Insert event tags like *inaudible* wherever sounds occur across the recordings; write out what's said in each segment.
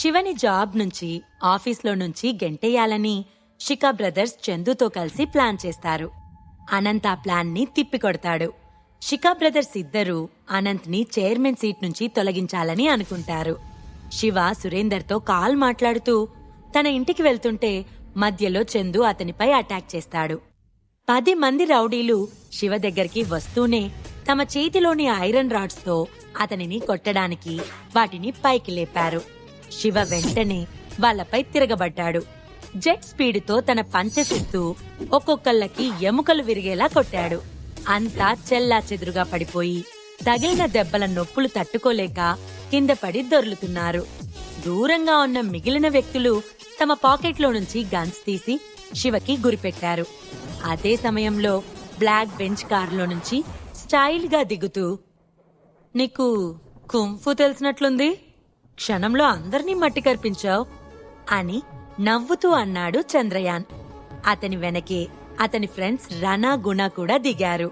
శివని job నుంచి ఆఫీస్లో నుంచి గెంటేయాలని షికా బ్రదర్స్ చందుతో కలిసి ప్లాన్ చేస్తారు. అనంత్ ఆ ప్లాన్ని తిప్పికొడతాడు. షికా బ్రదర్స్ ఇద్దరూ అనంత్ని చైర్మన్ సీట్ నుంచి తొలగించాలని అనుకుంటారు. శివ సురేందర్తో కాల్ మాట్లాడుతూ తన ఇంటికి వెళ్తుంటే మధ్యలో చందు అతనిపై అటాక్ చేస్తాడు. పది మంది రౌడీలు శివ దగ్గరికి వస్తూనే తమ చేతిలోని ఐరన్ రాడ్స్తో అతనిని కొట్టడానికి వాటిని పైకి లేపారు. శివ వెంటనే వాళ్ళపై తిరగబడ్డాడు. జెట్ స్పీడ్తో తన పంచెసిస్తూ ఒక్కొక్కళ్ళకి ఎముకలు విరిగేలా కొట్టాడు. అంతా చెల్లా చెదురుగా పడిపోయి తగిలిన దెబ్బల నొప్పులు తట్టుకోలేక కింద పడి దొర్లుతున్నారు. దూరంగా ఉన్న మిగిలిన వ్యక్తులు తమ పాకెట్లో నుంచి గన్స్ తీసి శివకి గురిపెట్టారు. అదే సమయంలో బ్లాక్ బెంచ్ కారులో నుంచి స్టైల్గా దిగుతూ నీకు కుంఫు తెలిసినట్లుంది? క్షణంలో అందర్నీ మట్టి కర్పించావు? అని నవ్వుతూ అన్నాడు చంద్రయాన్. అతని వెనకే అతని ఫ్రెండ్స్ రనా గుణ కూడా దిగారు.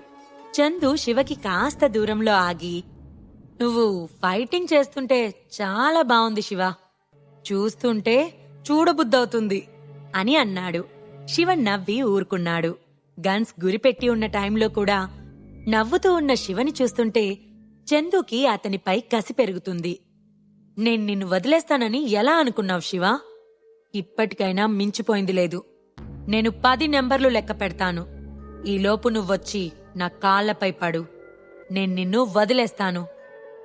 చందు శివకి కాస్త దూరంలో ఆగి నువ్వు ఫైటింగ్ చేస్తుంటే చాలా బాగుంది శివ. చూస్తుంటే చూడబుద్దవుతుంది అని అన్నాడు. శివ నవ్వి ఊరుకున్నాడు. గన్స్ గురిపెట్టి ఉన్న టైంలో కూడా నవ్వుతూ ఉన్న శివని చూస్తుంటే చందుకి అతనిపై కసి పెరుగుతుంది. నేను నిన్ను వదిలేస్తానని ఎలా అనుకున్నావు శివ? ఇప్పటికైనా మించిపోయింది లేదు. నేను పది నెంబర్లు లెక్క పెడతాను. ఈలోపు నువ్వొచ్చి నా కాళ్ళపై పడు. నేను నిన్ను వదిలేస్తాను.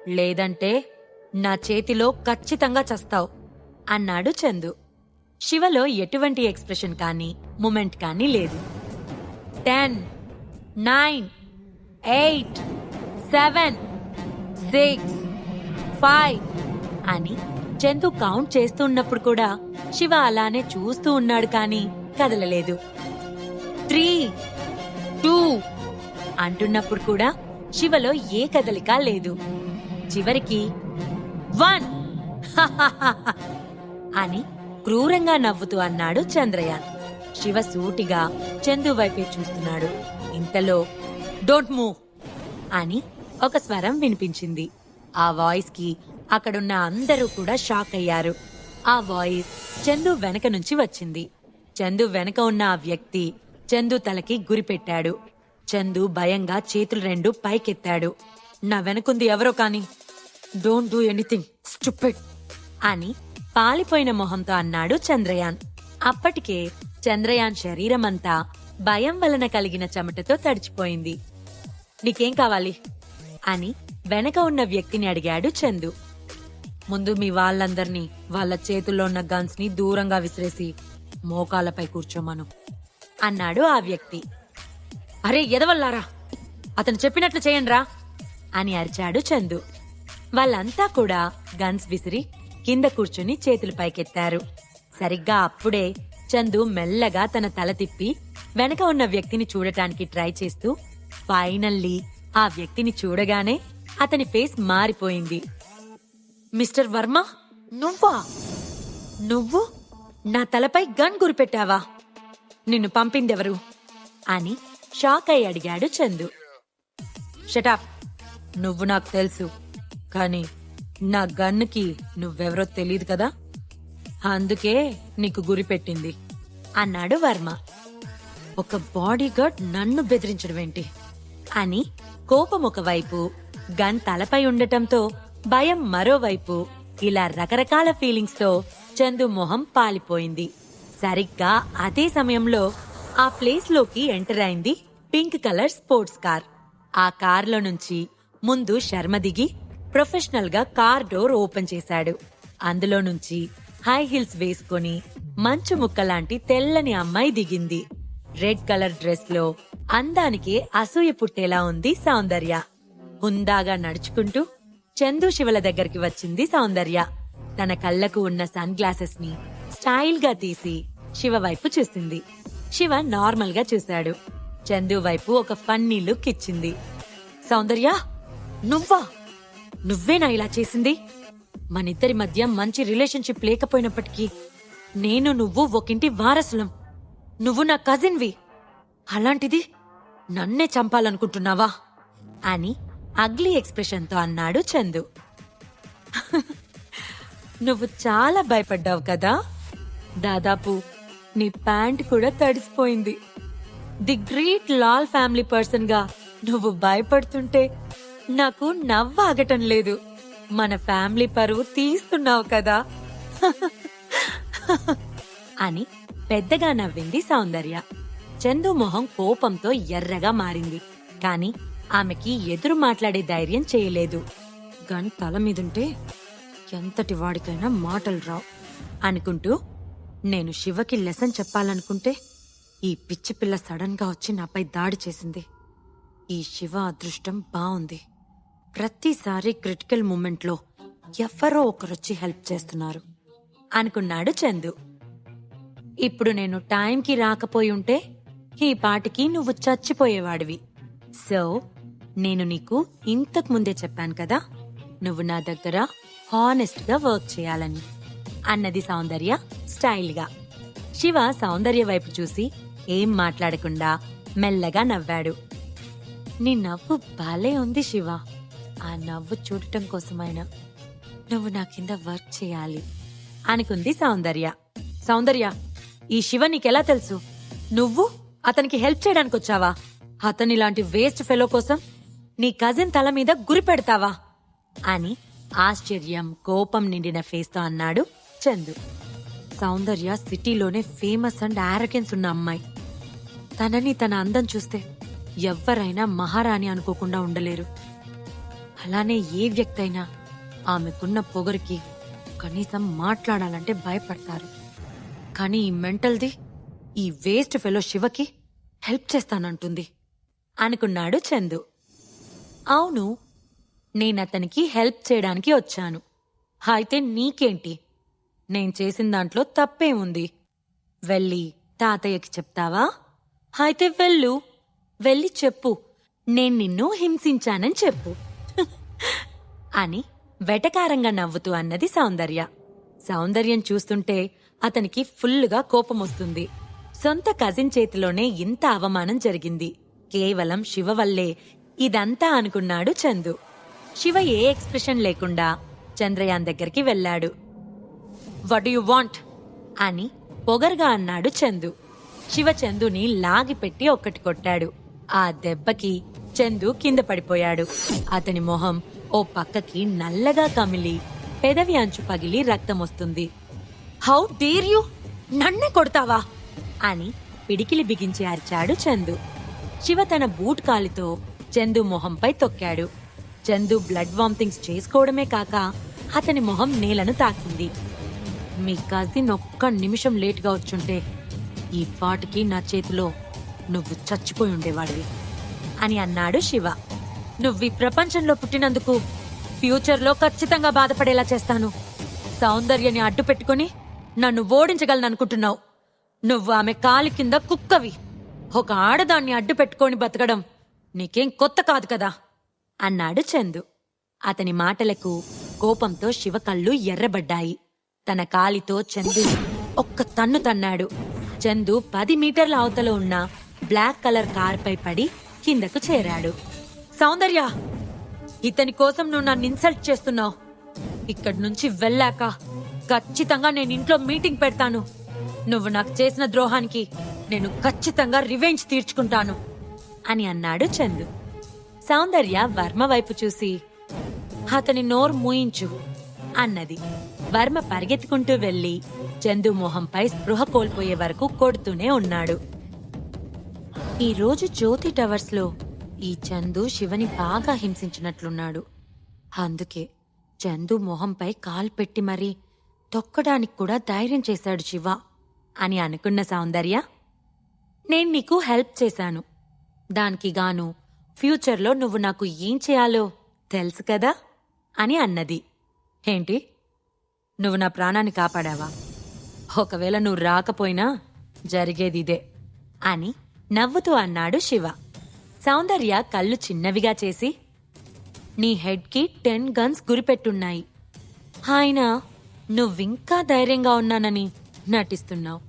లేదంటే నా చేతిలో ఖచ్చితంగా చస్తావు. అన్నాడు చందు. శివలో ఎటువంటి ఎక్స్ప్రెషన్ కానీ మూమెంట్ కానీ లేదు. Ten nine eight seven six five అని చందు కౌంట్ చేస్తున్నప్పుడు కూడా శివ అలానే చూస్తూ ఉన్నాడు కానీ కదలలేదు. త్రీ టూ అంటున్నప్పుడు కూడా శివలో ఏ కదలిక లేదు. చివరికి వన్. *laughs* అని క్రూరంగా నవ్వుతూ అన్నాడు చంద్రయాన్. శివ సూటిగా చందు వైపే చూస్తున్నాడు. ఇంతలో డోంట్ మూవ్ అని ఒక స్వరం వినిపించింది. ఆ వాయిస్కి అక్కడున్న అందరూ కూడా షాక్ అయ్యారు. ఆ వాయిస్ చందు వెనక నుంచి వచ్చింది. చందు వెనక ఉన్న ఆ వ్యక్తి చందు తలకి గురిపెట్టాడు చందు భయంగా చేతులు రెండు పైకెత్తాడు. నా వెనకుంది ఎవరో కాని డోంట్ డూ ఎనీథింగ్ స్టూపిడ్ అని పాలిపోయిన మొహంతో అన్నాడు చంద్రయాన్. అప్పటికే చంద్రయాన్ శరీరమంతా భయం వలన కలిగిన చెమటతో తడిచిపోయింది. నీకేం కావాలి? అని వెనక ఉన్న వ్యక్తిని అడిగాడు చందు. ముందు మీ వాళ్ళందర్నీ వాళ్ళ చేతుల్లో ఉన్న గన్స్ని దూరంగా విసిరేసి మోకాలపై కూర్చోమను. అన్నాడు ఆ వ్యక్తి. అరే ఎదవల్లారా? అతను చెప్పినట్లు చేయండిరా? అని అరిచాడు చందు. వాళ్ళంతా కూడా గన్స్ విసిరి కింద కూర్చుని చేతులు పైకెత్తారు. సరిగ్గా అప్పుడే చందు మెల్లగా తన తల తిప్పి వెనక ఉన్న వ్యక్తిని చూడటానికి ట్రై చేస్తూ ఫైనల్లీ ఆ వ్యక్తిని చూడగానే అతని ఫేస్ మారిపోయింది. మిస్టర్ వర్మ? నువ్వా? నువ్వు? నా తలపై గన్ గురిపెట్టావా? నిన్ను పంపిందెవరు? అని షాక్ అయి అడిగాడు చందు. షటాప్ నువ్వు నాకు తెలుసు కానీ నా గన్నుకి నువ్వెవరో తెలియదు కదా? అందుకే నీకు గురిపెట్టింది అన్నాడు వర్మ. ఒక బాడీగార్డ్ నన్ను బెదిరించడం ఏంటి అని కోపం ఒకవైపు గన్ తలపై ఉండటంతో భయం మరోవైపు ఇలా రకరకాల ఫీలింగ్స్తో చందు మొహం పాలిపోయింది. సరిగ్గా అదే సమయంలో ఆ ప్లేస్లోకి ఎంటర్ అయింది పింక్ కలర్ స్పోర్ట్స్ కార్ ఆ కార్లో నుంచి ముందు శర్మ దిగి ప్రొఫెషనల్గా కార్ డోర్ ఓపెన్ చేశాడు. అందులో నుంచి హై హీల్స్ వేసుకొని మంచు ముక్క లాంటి తెల్లని అమ్మాయి దిగింది. రెడ్ కలర్ డ్రెస్లో అందానికి అసూయ పుట్టేలా ఉంది సౌందర్య. హుందాగా నడుచుకుంటూ చందు శివల దగ్గరికి వచ్చింది సౌందర్య. తన కళ్ళకు ఉన్న సన్ గ్లాసెస్ని స్టైల్గా తీసి శివ వైపు చూసింది. శివ నార్మల్గా చూశాడు. చందు వైపు ఒక ఫన్నీ లుక్ ఇచ్చింది. సౌందర్య నువ్వా? నువ్వేనా ఇలా చేసింది? మనిద్దరి మధ్య మంచి రిలేషన్షిప్ లేకపోయినప్పటికీ నేను నువ్వు ఒకింటి వారసులం. నువ్వు నా కజిన్వి. అలాంటిది నన్నే చంపాలనుకుంటున్నావా? అని అగ్లీ ఎక్స్ప్రెషన్తో అన్నాడు చందు. నువ్వు చాలా భయపడ్డావు కదా? దాదాపు నీ ప్యాంట్ కూడా తడిసిపోయింది. ది గ్రేట్ లాల్ ఫ్యామిలీ పర్సన్గా నువ్వు భయపడుతుంటే నాకు నవ్వు ఆగటం లేదు. మన ఫ్యామిలీ పరువు తీస్తున్నావు కదా? అని పెద్దగా నవ్వింది సౌందర్య. చందు మొహం కోపంతో ఎర్రగా మారింది. కానీ ఆమెకి ఎదురు మాట్లాడే ధైర్యం చేయలేదు. గన్ తల మీదుంటే ఎంతటి వాడికైనా మాటలు రావు అనుకుంటూ నేను శివకి లెసన్ చెప్పాలనుకుంటే ఈ పిచ్చి పిల్ల సడన్గా వచ్చి నాపై దాడి చేసింది. ఈ శివ అదృష్టం బాగుంది ప్రతిసారి క్రిటికల్ మూమెంట్లో ఎవరో ఒకరొచ్చి హెల్ప్ చేస్తున్నారు అనుకున్నాడు చందు. ఇప్పుడు నేను టైంకి రాకపోయి ఉంటే ఈ పాటికి నువ్వు చచ్చిపోయేవాడివి. సో నేను నీకు ఇంతకు ముందే చెప్పాను కదా నువ్వు నా దగ్గర హానెస్ట్గా వర్క్ చేయాలని. అన్నది సౌందర్య స్టైల్గా. శివ సౌందర్య వైపు చూసి ఏం మాట్లాడకుండా మెల్లగా నవ్వాడు. నీ నవ్వు భలే ఉంది శివ. ఆ నవ్వు చూడటం కోసమైనా నువ్వు నా కింద వర్క్ చేయాలి అనుకుంది సౌందర్య. సౌందర్య ఈ శివ నీకెలా తెలుసు? నువ్వు అతనికి హెల్ప్ చేయడానికి వచ్చావా అతని లాంటి వేస్ట్ ఫెలో కోసం నీ కజిన్ తల మీద గురి పెడతావా? అని ఆశ్చర్యం కోపం నిండిన ఫేస్తో అన్నాడు చందు. సౌందర్య సిటీలోనే ఫేమస్ అండ్ ఆరగెన్స్ ఉన్న అమ్మాయి. తనని తన అందం చూస్తే ఎవ్వరైనా మహారాణి అనుకోకుండా ఉండలేరు. అలానే ఏ వ్యక్తి అయినా ఆమెకున్న పొగరికి కనీసం మాట్లాడాలంటే భయపడతారు. కానీ ఈ మెంటల్ది ఈ వేస్ట్ ఫెలో శివకి హెల్ప్ చేస్తానంటుంది అనుకున్నాడు చందు. అవును నేనతనికి హెల్ప్ చేయడానికి వచ్చాను. అయితే నీకేంటి? నేను చేసిన దాంట్లో తప్పేముంది? వెళ్ళి తాతయ్యకి చెప్తావా? అయితే వెళ్ళు. వెళ్ళి చెప్పు. నేను నిన్ను హింసించానని చెప్పు. అని వెటకారంగా నవ్వుతూ అన్నది సౌందర్య. సౌందర్యం చూస్తుంటే అతనికి ఫుల్లుగా కోపం వస్తుంది సొంత కజిన్ చేతిలోనే ఇంత అవమానం జరిగింది. కేవలం శివ వల్లే ఇదంతా అనుకున్నాడు చందు. శివ ఏ ఎక్స్ప్రెషన్ లేకుండా చంద్రయాన్ దగ్గరికి వెళ్ళాడు. What you want? అని పొగరుగా అన్నాడు చందు. శివ చందుని లాగిపెట్టి ఒక్కటి కొట్టాడు. ఆ దెబ్బకి చందు కింద పడిపోయాడు. అతని మొహం ఓ పక్కకి నల్లగా కమిలి పెదవి అంచు పగిలి రక్తం వస్తుంది. How dare you? నన్నే కొడతావా? అని పిడికిలి బిగించి అరిచాడు చందు. శివ తన బూట్ కాలితో చందు మొహంపై తొక్కాడు. చందు బ్లడ్ వామిటింగ్స్ చేసుకోవడమే కాక అతని మొహం నేలను తాకింది. మీ కజిన్ ఒక్క నిమిషం లేట్గా వచ్చుంటే ఈ పాటికి నా చేతిలో నువ్వు చచ్చిపోయి ఉండేవాడివి అని అన్నాడు శివ. నువ్వు ఈ ప్రపంచంలో పుట్టినందుకు ఫ్యూచర్లో ఖచ్చితంగా బాధపడేలా చేస్తాను. సౌందర్యని అడ్డు పెట్టుకుని నన్ను ఓడించగలను అనుకుంటున్నావు. నువ్వు ఆమె కాలి కింద కుక్కవి. ఒక ఆడదాన్ని అడ్డు పెట్టుకొని బతకడం నీకేం కొత్త కాదు కదా? అన్నాడు చందు. అతని మాటలకు కోపంతో శివ కళ్ళు ఎర్రబడ్డాయి. తన కాలితో చందు ఒక్క తన్ను తన్నాడు. చందు పది మీటర్ల అవతల ఉన్న బ్లాక్ కలర్ కార్పై పడి కిందకు చేరాడు. సౌందర్య ఇతని కోసం నువ్వు నన్ను ఇన్సల్ట్ చేస్తున్నావు. ఇక్కడి నుంచి వెళ్ళాక ఖచ్చితంగా నేను ఇంట్లో మీటింగ్ పెడతాను. నువ్వు నాకు చేసిన ద్రోహానికి నేను ఖచ్చితంగా రివెంజ్ తీర్చుకుంటాను. అని అన్నాడు చందు. సౌందర్య వర్మ వైపు చూసి అతని నోరు మూయించు అన్నది. వర్మ పరిగెత్తుకుంటూ వెళ్ళి చందు మొహంపై స్పృహ కోల్పోయే వరకు కొడుతూనే ఉన్నాడు. ఈరోజు జ్యోతి టవర్స్లో ఈ చందు శివని బాగా హింసించినట్లున్నాడు. అందుకే చందు మొహంపై కాలు పెట్టి మరీ తొక్కడానికి కూడా ధైర్యం చేశాడు శివ అని అనుకున్న సౌందర్య నేను నీకు హెల్ప్ చేశాను. దానికి గాను ఫ్యూచర్లో నువ్వు నాకు ఏం చేయాలో తెలుసు కదా? అని అన్నది. ఏంటి? నువ్వు నా ప్రాణాన్ని కాపాడావా? ఒకవేళ నువ్వు రాకపోయినా జరిగేది ఇదే అని నవ్వుతూ అన్నాడు శివ. సౌందర్య కళ్ళు చిన్నవిగా చేసి నీ హెడ్కి టెన్ గన్స్ గురిపెట్టున్నాయి. ఆయన నువ్వింకా ధైర్యంగా ఉన్నానని నటిస్తున్నావు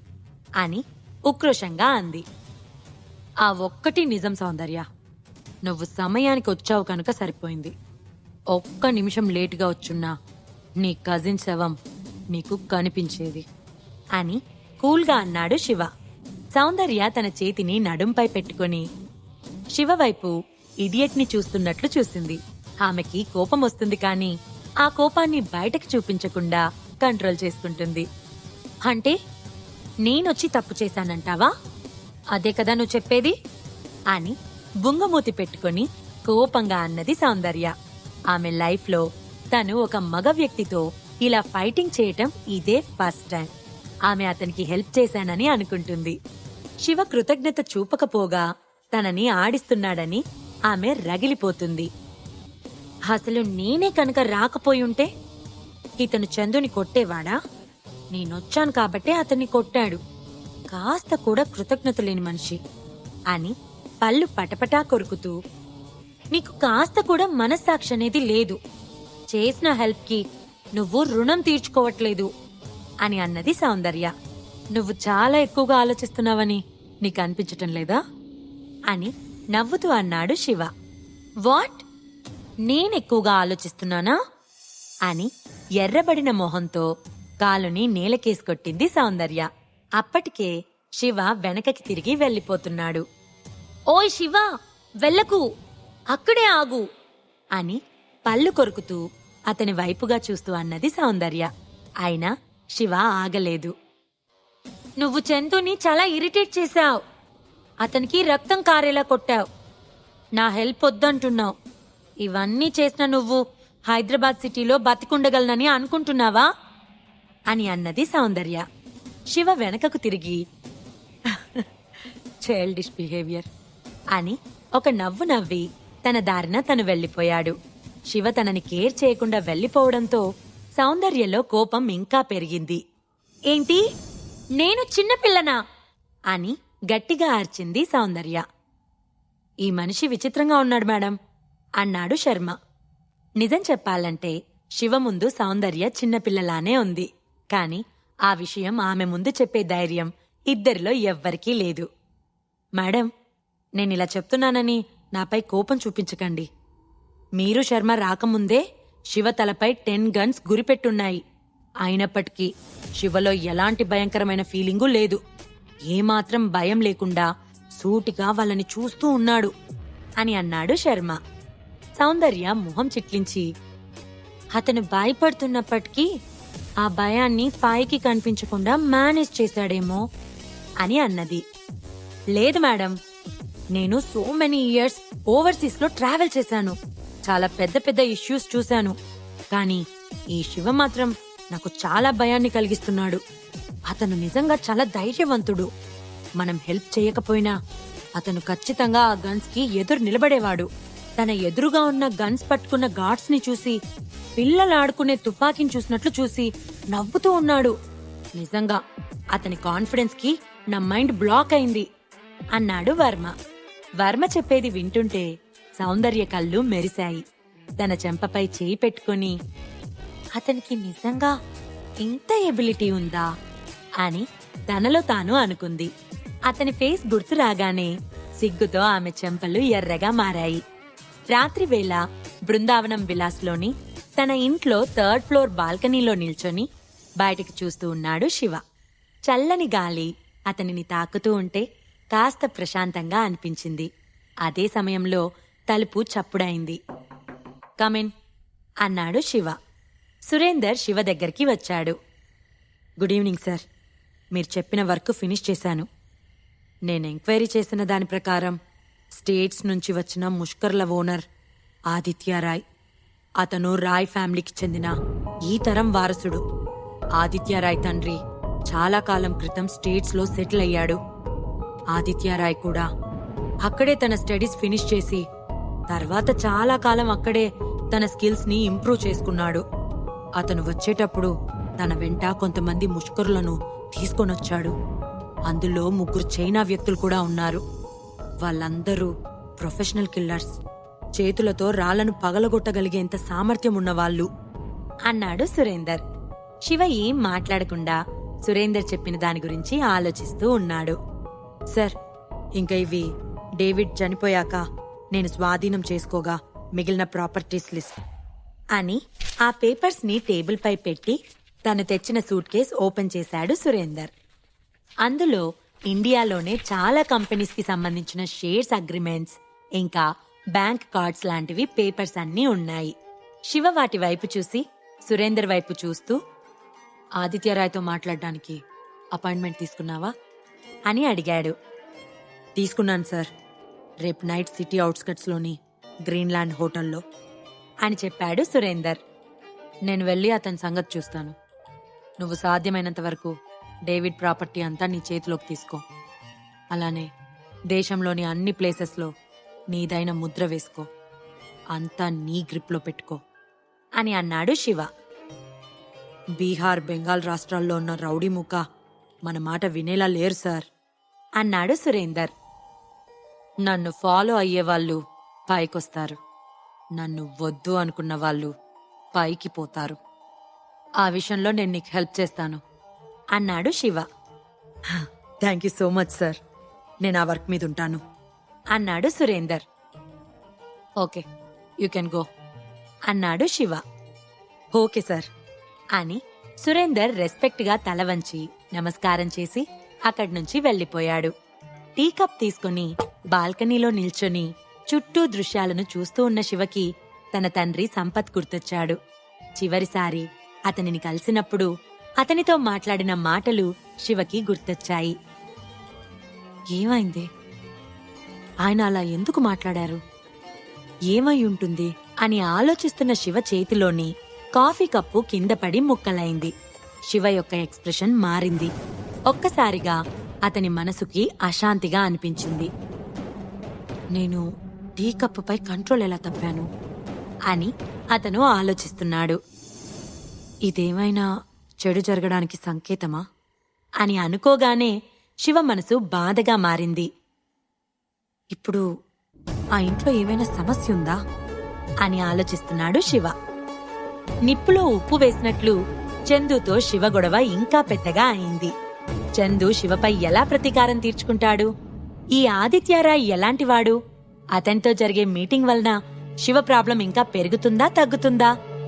అని ఉక్రోషంగా అంది. ఆ ఒక్కటి నిజం సౌందర్య. నువ్వు సమయానికి వచ్చావు కనుక సరిపోయింది. ఒక్క నిమిషం లేటుగా వచ్చున్నా నీ కజిన్ శవం నీకు కనిపించేది. అని కూల్గా అన్నాడు శివ. సౌందర్య తన చేతిని నడుంపై పెట్టుకొని శివ వైపు ఇడియట్ని చూస్తున్నట్లు చూసింది. ఆమెకి కోపం వస్తుంది కానీ ఆ కోపాన్ని బయటకు చూపించకుండా కంట్రోల్ చేసుకుంటుంది. అంటే నేనొచ్చి తప్పు చేశానంటావా? అదే కదా నువ్వు చెప్పేది? అని బుంగమూతి పెట్టుకొని కోపంగా అన్నది సౌందర్య. ఆమె లైఫ్లో తను ఒక మగ వ్యక్తితో ఇలా ఫైటింగ్ చేయటం ఇదే ఫస్ట్ టైం. ఆమె అతనికి హెల్ప్ చేశానని అనుకుంటుంది. శివ కృతజ్ఞత చూపకపోగా తనని ఆడిస్తున్నాడని ఆమె రగిలిపోతుంది. అసలు నేనే కనుక రాకపోయుంటే? ఇతను చందుని కొట్టేవాడా? నేనొచ్చాను కాబట్టే అతన్ని కొట్టాడు. కాస్త కూడా కృతజ్ఞత లేని మనిషి. అని పళ్ళు పటపటా కొరుకుతూ నీకు కాస్త కూడా మనస్సాక్షి అనేది లేదు. చేసిన హెల్ప్కి నువ్వు రుణం తీర్చుకోవట్లేదు. అని అన్నది సౌందర్య. నువ్వు చాలా ఎక్కువగా ఆలోచిస్తున్నావని నీకు అనిపించటం లేదా? అని నవ్వుతూ అన్నాడు శివ. వాట్? నేనెక్కువగా ఆలోచిస్తున్నానా? అని ఎర్రబడిన మొహంతో కాలుని నేలకేసుకొట్టింది సౌందర్య. అప్పటికే శివ వెనకకి తిరిగి వెళ్ళిపోతున్నాడు. ఓయ్ శివ వెళ్ళకు అక్కడే ఆగు అని పళ్ళు కొరుకుతూ అతని వైపుగా చూస్తూ అన్నది సౌందర్య. అయినా శివ ఆగలేదు. నువ్వు చందుని చాలా ఇరిటేట్ చేశావు. అతనికి రక్తం కారేలా కొట్టావు. నా హెల్ప్ వద్దంటున్నావు. ఇవన్నీ చేసిన నువ్వు హైదరాబాద్ సిటీలో బతికుండగలనని అనుకుంటున్నావా? అని అన్నది సౌందర్య. శివ వెనకకు తిరిగి చైల్డిష్ బిహేవియర్ అని ఒక నవ్వు నవ్వి తన దారిన తను వెళ్ళిపోయాడు. శివ తనని కేర్ చేయకుండా వెళ్ళిపోవడంతో సౌందర్యలో కోపం ఇంకా పెరిగింది. ఏంటి? నేను చిన్నపిల్లనా అని గట్టిగా ఆర్చింది సౌందర్య. ఈ మనిషి విచిత్రంగా ఉన్నాడు మేడం అన్నాడు శర్మ. నిజం చెప్పాలంటే శివ ముందు సౌందర్య చిన్నపిల్లలానే ఉంది. కాని ఆ విషయం ఆమె ముందు చెప్పే ధైర్యం ఇద్దరిలో ఎవ్వరికీ లేదు. మేడం నేనిలా చెప్తున్నానని నాపై కోపం చూపించకండి. మీరు శర్మ రాకముందే శివ తలపై టెన్ గన్స్ గురిపెట్టున్నాయి. అయినప్పటికీ శివలో ఎలాంటి భయంకరమైన ఫీలింగు లేదు. ఏమాత్రం భయం లేకుండా సూటిగా వాళ్ళని చూస్తూ ఉన్నాడు అని అన్నాడు శర్మ. సౌందర్య మొహం చిట్లించి అతను భయపడుతున్నప్పటికీ ఆ భయాన్ని పైకి కనిపించకుండా మేనేజ్ చేశాడేమో అని అన్నది. లేదు మేడం నేను సో మెనీ ఇయర్స్ ఓవర్సీస్లో ట్రావెల్ చేశాను. చాలా పెద్ద పెద్ద ఇష్యూస్ చూశాను. కానీ ఈ శివ మాత్రం నాకు చాలా భయాన్ని కలిగిస్తున్నాడు. అతను నిజంగా చాలా ధైర్యవంతుడు. మనం హెల్ప్ చేయకపోయినా అతను ఖచ్చితంగా ఆ గన్స్కి ఎదురు నిలబడేవాడు. తన ఎదురుగా ఉన్న గన్స్ పట్టుకున్న గార్డ్స్ని చూసి పిల్లలు ఆడుకునే తుపాకీని చూసినట్లు చూసి నవ్వుతూ ఉన్నాడు. నిజంగా అతని కాన్ఫిడెన్స్కి నా మైండ్ బ్లాక్ అయింది అన్నాడు వర్మ. వర్మ చెప్పేది వింటుంటే సౌందర్య కళ్ళు మెరిశాయి. తన చెంపపై చేయి పెట్టుకుని అతనికి నిజంగా ఇంత ఎబిలిటీ ఉందా? అని తనలో తాను అనుకుంది. అతని ఫేస్ గుర్తు రాగానే సిగ్గుతో ఆమె చెంపలు ఎర్రగా మారాయి. రాత్రి వేళ బృందావనం విలాస్లోని తన ఇంట్లో థర్డ్ ఫ్లోర్ బాల్కనీలో నిల్చొని బయటికి చూస్తూ ఉన్నాడు శివ. చల్లని గాలి అతనిని తాకుతూ ఉంటే కాస్త ప్రశాంతంగా అనిపించింది. అదే సమయంలో తలుపు చప్పుడైంది. కమిన్ అన్నాడు శివ. సురేందర్ శివ దగ్గరికి వచ్చాడు. Good evening sir. మీరు చెప్పిన వర్క్ ఫినిష్ చేశాను. నేను ఎంక్వైరీ చేసిన దాని ప్రకారం స్టేట్స్ నుంచి వచ్చిన ముష్కర్ల ఓనర్ ఆదిత్య రాయ్ అతను రాయ్ ఫ్యామిలీకి చెందిన ఈ తరం వారసుడు. ఆదిత్య రాయ్ తండ్రి చాలా కాలం క్రితం స్టేట్స్లో సెటిల్ అయ్యాడు. ఆదిత్య రాయ్ కూడా అక్కడే తన స్టడీస్ ఫినిష్ చేసి తర్వాత చాలా కాలం అక్కడే తన స్కిల్స్ని ఇంప్రూవ్ చేసుకున్నాడు. అతను వచ్చేటప్పుడు తన వెంట కొంతమంది ముష్కరులను తీసుకొనొచ్చాడు. అందులో ముగ్గురు చైనా వ్యక్తులు కూడా ఉన్నారు. వాళ్ళందరూ ప్రొఫెషనల్ కిల్లర్స్. చేతులతో రాళ్ళను పగలగొట్టగలిగేంత సామర్థ్యం ఉన్నవాళ్ళు అన్నాడు సురేందర్. శివ ఏం మాట్లాడకుండా సురేందర్ చెప్పిన దాని గురించి ఆలోచిస్తూ ఉన్నాడు. సార్ ఇంకా ఇవి డేవిడ్ చనిపోయాక నేను స్వాధీనం చేసుకోగా మిగిలిన ప్రాపర్టీస్ లిస్ట్ అని ఆ పేపర్స్ని టేబుల్పై పెట్టి తను తెచ్చిన సూట్ కేస్ ఓపెన్ చేశాడు సురేందర్. అందులో ఇండియాలోనే చాలా కంపెనీస్కి సంబంధించిన షేర్స్ అగ్రిమెంట్స్ ఇంకా బ్యాంక్ కార్డ్స్ లాంటివి పేపర్స్ అన్నీ ఉన్నాయి. శివ వాటి వైపు చూసి సురేందర్ వైపు చూస్తూ ఆదిత్యరాయ్తో మాట్లాడడానికి అపాయింట్మెంట్ తీసుకున్నావా? అని అడిగాడు. తీసుకున్నాను సార్. రేపు నైట్ సిటీ అవుట్స్కట్స్లోని గ్రీన్లాండ్ హోటల్లో అని చెప్పాడు సురేందర్. నేను వెళ్ళి అతని సంగతి చూస్తాను. నువ్వు సాధ్యమైనంత వరకు డేవిడ్ ప్రాపర్టీ అంతా నీ చేతిలోకి తీసుకో. అలానే దేశంలోని అన్ని ప్లేసెస్లో నీదైన ముద్ర వేసుకో. అంతా నీ గ్రిప్లో పెట్టుకో. అని అన్నాడు శివ. బీహార్ బెంగాల్ రాష్ట్రాల్లో ఉన్న రౌడీ ముఖ మన మాట వినేలా లేరు సార్ అన్నాడు సురేందర్. నన్ను ఫాలో అయ్యేవాళ్ళు పైకొస్తారు. నన్ను వద్దు అనుకున్న వాళ్ళు పైకి పోతారు. ఆ విషయంలో నేను నీకు హెల్ప్ చేస్తాను అన్నాడు Shiva. Thank you so much sir. నేను ఆ వర్క్ మీద ఉంటాను అన్నాడు Surender. Okay you can go అన్నాడు శివ. ఓకే సార్ అని సురేందర్ రెస్పెక్ట్గా తల వంచి నమస్కారం చేసి అక్కడి నుంచి వెళ్ళిపోయాడు. టీ కప్ తీసుకుని బాల్కనీలో నిల్చొని చుట్టూ దృశ్యాలను చూస్తూ ఉన్న శివకి తన తండ్రి సంపత్ గుర్తొచ్చాడు. చివరిసారి అతనిని కలిసినప్పుడు అతనితో మాట్లాడిన మాటలు శివకి గుర్తొచ్చాయి. ఏమైంది? ఆయన అలా ఎందుకు మాట్లాడారు? ఏమై ఉంటుంది? అని ఆలోచిస్తున్న శివ చేతిలోని కాఫీ కప్పు కింద పడి ముక్కలైంది. శివ యొక్క ఎక్స్ప్రెషన్ మారింది. ఒక్కసారిగా అతని మనసుకి అశాంతిగా అనిపించింది. నేను టీ కప్పుపై కంట్రోల్ ఎలా తప్పాను? అని అతను ఆలోచిస్తున్నాడు. ఇదేమైనా చెడు జరగడానికి సంకేతమా? అని అనుకోగానే శివ మనసు బాధగా మారింది. ఇప్పుడు ఆ ఇంట్లో ఏమైనా సమస్య ఉందా అని ఆలోచిస్తున్నాడు శివ. నిప్పులో ఉప్పు వేసినట్లు చందుతో శివ గొడవ ఇంకా పెద్దగా అయింది. చందు శివపై ఎలా ప్రతీకారం తీర్చుకుంటాడు? ఈ ఆదిత్యారాయ్ ఎలాంటివాడు? అతనితో జరిగే మీటింగ్ వలన శివ ప్రాబ్లం ఇంకా పెరుగుతుందా తగ్గుతుందా?